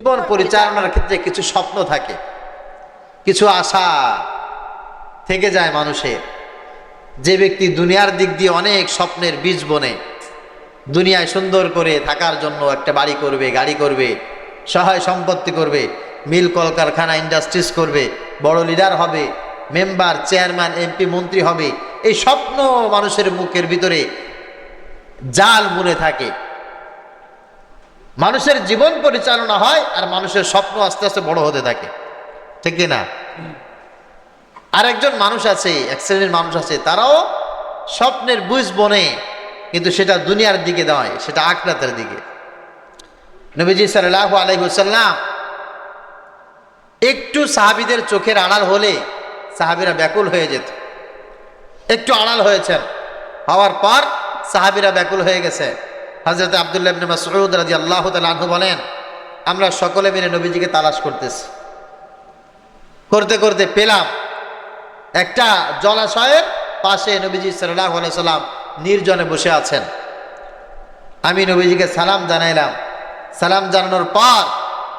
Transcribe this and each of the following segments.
জীবন পরিচালনার ক্ষেত্রে কিছু স্বপ্ন থাকে, কিছু আশা থেকে যায় মানুষের। যে ব্যক্তি দুনিয়ার দিক দিয়ে অনেক স্বপ্নের বীজ বনে, দুনিয়ায় সুন্দর করে থাকার জন্য একটা বাড়ি করবে, গাড়ি করবে, সহায় সম্পত্তি করবে, মিল কলকারখানা ইন্ডাস্ট্রিজ করবে, বড় লিডার হবে, মেম্বার, চেয়ারম্যান, এমপি, মন্ত্রী হবে, এই স্বপ্ন মানুষের মুখের ভিতরে জাল মুনে থাকে। মানুষের জীবন পরিচালনা হয় আর মানুষের স্বপ্ন আস্তে আস্তে বড় হতে থাকে। ঠিক না? আরেকজন মানুষ আছে, এক শ্রেণির মানুষ আছে, তারাও স্বপ্নের বুঝ বনে, কিন্তু সেটা দুনিয়ার দিকে নয়, সেটা আখরাতের দিকে। নবীজি সাল্লাহ আলাইসাল্লাম একটু সাহাবিদের চোখের আড়াল হলে সাহাবিরা ব্যাকুল হয়ে যেত। একটু আড়াল হয়েছেন, হওয়ার পর সাহাবিরা ব্যাকুল হয়ে গেছে। হজরত আবদুল্লাহ ইবনে রাদিয়াল্লাহু তাআলা আনহু বলেন, আমরা সকলে মিলে নবীজিকে তালাশ করতেছি। করতে করতে পেলাম একটা জলাশয়ের পাশে নবীজি আলাইহি সাল্লাম নির্জনে বসে আছেন। আমি নবীজিকে সালাম জানাইলাম। সালাম জানানোর পর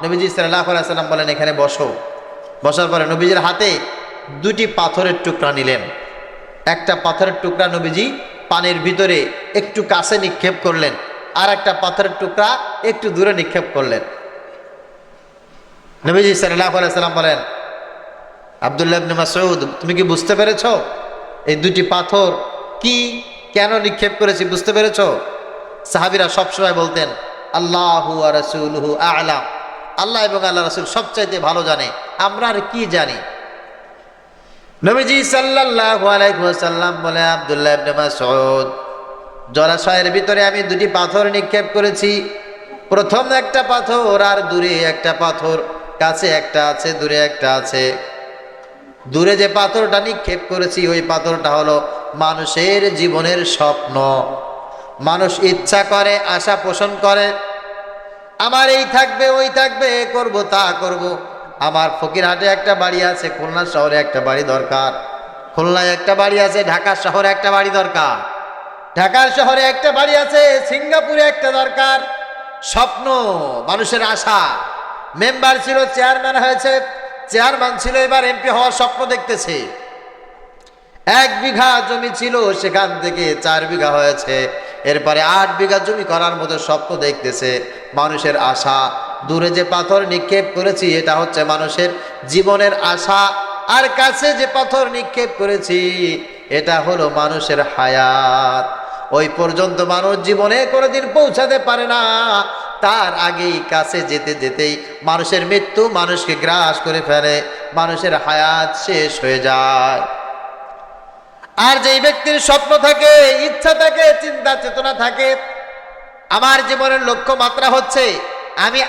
নবীজি আলাইহি সাল্লাম বলেন, এখানে বসো। বসার পরে নবীজির হাতে দুটি পাথরের টুকরা নিলেন। একটা পাথরের টুকরা নবীজি পানির ভিতরে একটু কাছে নিক্ষেপ করলেন। আর একটা পাথরের টুকরা একটু দূরে নিক্ষেপ করলেন। নবীজি সাল্লাহ সাল্লাম বলেন, আবদুল্লাহ মাসউদ, তুমি কি বুঝতে পেরেছ? এই দুটি পাথর কি কেন নিক্ষেপ করেছি বুঝতে পেরেছ? সাহাবিরা সবসময় বলতেন, আল্লাহু রসুলহু আলাম। আল্লাহ এবং আল্লাহ রসুল সবচাইতে ভালো জানে, আমরা আর কি জানি? নবীজি সাল্লাল্লাহু আলাইহি ওয়াসাল্লাম বলে আবদুল্লাহ ইবনে জলাশয়ের ভিতরে আমি দুটি পাথর নিক্ষেপ করেছি। প্রথম একটা পাথর আর দূরে একটা পাথর। কাছে একটা আছে, দূরে একটা আছে। দূরে যে পাথরটা নিক্ষেপ করেছি, ওই পাথরটা হলো মানুষের জীবনের স্বপ্ন। মানুষ ইচ্ছা করে, আশা পোষণ করে। আমার এই থাকবে, ওই থাকবে, করব তা করব। আমার ফকিরহাটে একটা বাড়ি আছে, খুলনা শহরে একটা বাড়ি দরকার। খুলনায় একটা বাড়ি আছে, ঢাকা শহরে একটা বাড়ি দরকার। ঢাকার শহরে একটা বাড়ি আছে, সিঙ্গাপুরে একটা দরকার। স্বপ্ন, মানুষের আশা। মেম্বার ছিল, চেয়ারম্যান হয়েছে। চেয়ারম্যান ছিল, এবার এমপি হওয়ার স্বপ্ন দেখতেছে। এক বিঘা জমি ছিল, সেখান থেকে চার বিঘা হয়েছে। এরপরে আট বিঘা জমি করার মতো স্বপ্ন দেখতেছে। মানুষের আশা। দূরে যে পাথর নিক্ষেপ করেছি, এটা হচ্ছে মানুষের জীবনের আশা। আর কাছে যে পাথর নিক্ষেপ করেছি এটা হলো মানুষের হায়াত। ওই পর্যন্ত মানুষ জীবনে কোনোদিন পৌঁছাতে পারে না। তার আগেই কাছে যেতে যেতেই মানুষের মৃত্যু মানুষকে গ্রাস করে ফেলে, মানুষের হায়াত শেষ হয়ে যায়। আর যেই ব্যক্তির স্বপ্ন থাকে, ইচ্ছা থাকে, চিন্তা, চেতনা থাকে, আমার জীবনের লক্ষ্য মাত্রা হচ্ছে, আমি